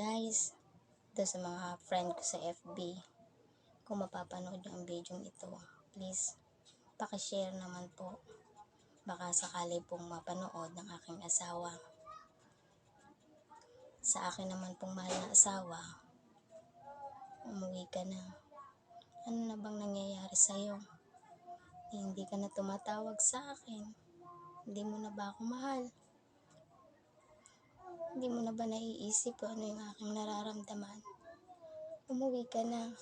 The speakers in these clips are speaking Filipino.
guys, ito sa mga friend ko sa FB, kung mapapanood yung video ito, please, pakishare naman po. Baka sakali pong mapanood ng aking asawa. Sa akin naman pong mahal na asawa, umuwi ka na. Ano na bang nangyayari sa'yo? Hindi ka na tumatawag sa akin. Hindi mo na ba ako mahal? Hindi mo na ba naiisip kung ano yung aking nararamdaman? Umuwi ka na.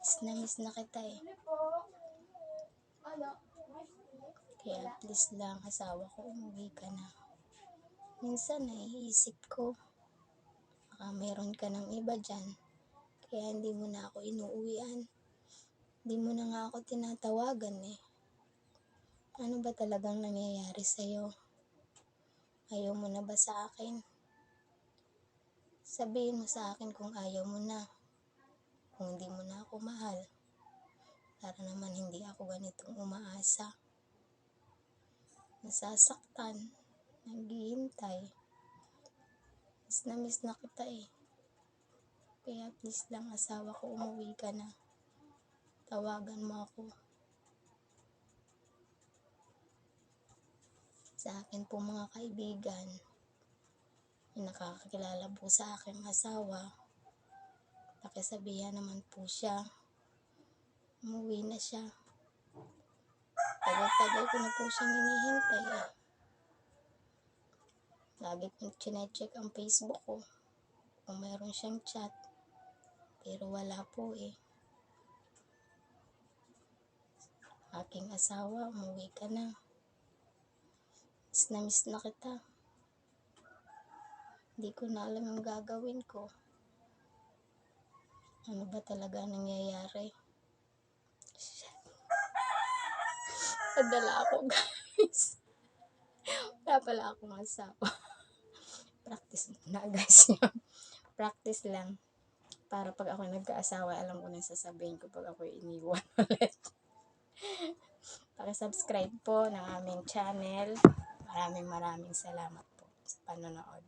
Miss na miss na kita eh. Kaya please lang, asawa ko, umuwi ka na. Minsan naiisip ko, baka meron ka ng iba dyan. Kaya hindi mo na ako inuuwian. Hindi mo na nga ako tinatawagan eh. Ano ba talagang nangyayari sa'yo? Ayaw mo na ba sa akin? Sabihin mo sa akin kung ayaw mo na. Kung hindi mo na ako mahal. Para naman hindi ako ganitong umaasa. Nasasaktan. Naghihintay. Miss na miss na kita eh. Kaya please lang asawa ko umuwi ka na. Tawagan mo ako. Sa akin po mga kaibigan, may nakakakilala po sa aking asawa. Pakisabihan naman po siya. Umuwi na siya. Tagal-tagal ko na po siyang hinihintay eh. Lagi kong chinecheck ang Facebook ko kung mayroon siyang chat. Pero wala po eh. Aking asawa, umuwi ka na. Miss na miss na kita. Hindi ko na alam yung gagawin ko. Ano ba talaga nangyayari? Shit. Nadala ako guys. Wala pala akong asawa. Practice na guys. Practice lang. Para pag ako nagkaasawa, alam ko na sasabihin ko pag ako iniwan ulit. Pakisubscribe po ng aming channel. Maraming maraming salamat po sa panonood.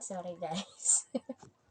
Sorry guys.